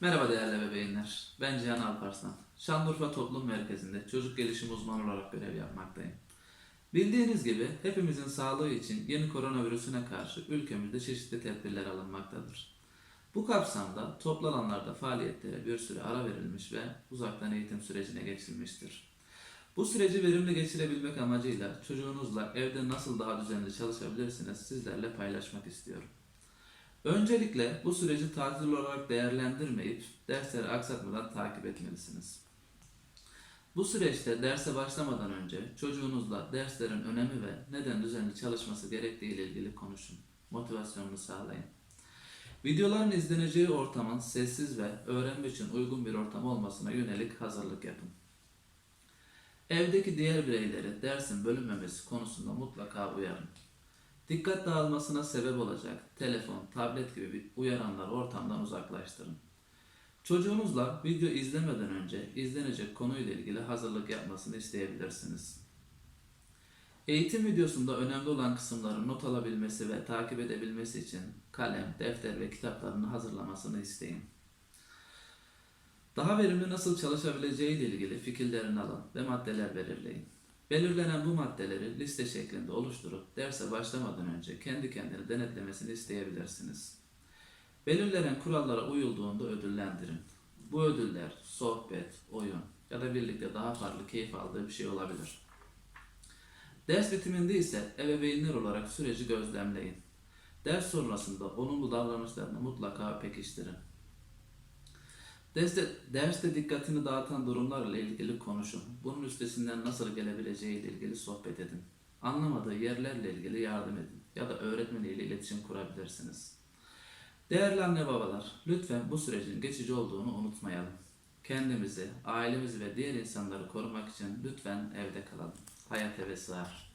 Merhaba değerli bebeğinler. Ben Cihan Alparslan. Şanlıurfa Toplum Merkezi'nde çocuk gelişim uzmanı olarak görev yapmaktayım. Bildiğiniz gibi hepimizin sağlığı için yeni koronavirüsüne karşı ülkemizde çeşitli tedbirler alınmaktadır. Bu kapsamda toplu alanlarda faaliyetlere bir süre ara verilmiş ve uzaktan eğitim sürecine geçilmiştir. Bu süreci verimli geçirebilmek amacıyla çocuğunuzla evde nasıl daha düzenli çalışabilirsiniz sizlerle paylaşmak istiyorum. Öncelikle bu süreci tatil olarak değerlendirmeyip dersleri aksatmadan takip etmelisiniz. Bu süreçte derse başlamadan önce çocuğunuzla derslerin önemi ve neden düzenli çalışması gerektiği ile ilgili konuşun. Motivasyonunu sağlayın. Videoların izleneceği ortamın sessiz ve öğrenme için uygun bir ortam olmasına yönelik hazırlık yapın. Evdeki diğer bireyleri dersin bölünmemesi konusunda mutlaka uyarın. Dikkat dağılmasına sebep olacak telefon, tablet gibi bir uyaranları ortamdan uzaklaştırın. Çocuğunuzla video izlemeden önce izlenecek konuyla ilgili hazırlık yapmasını isteyebilirsiniz. Eğitim videosunda önemli olan kısımların not alabilmesi ve takip edebilmesi için kalem, defter ve kitaplarını hazırlamasını isteyin. Daha verimli nasıl çalışabileceği ile ilgili fikirlerini alın ve maddeler belirleyin. Belirlenen bu maddeleri liste şeklinde oluşturup derse başlamadan önce kendi kendini denetlemesini isteyebilirsiniz. Belirlenen kurallara uyulduğunda ödüllendirin. Bu ödüller sohbet, oyun ya da birlikte daha farklı keyif aldığı bir şey olabilir. Ders bitiminde ise ebeveynler olarak süreci gözlemleyin. Ders sonrasında olumlu davranışlarını mutlaka pekiştirin. Derste, derste dikkatini dağıtan durumlarla ilgili konuşun. Bunun üstesinden nasıl gelebileceği ile ilgili sohbet edin. Anlamadığı yerlerle ilgili yardım edin ya da öğretmeniyle iletişim kurabilirsiniz. Değerli anne babalar, lütfen bu sürecin geçici olduğunu unutmayalım. Kendimizi, ailemizi ve diğer insanları korumak için lütfen evde kalalım. Hayat eve sığar.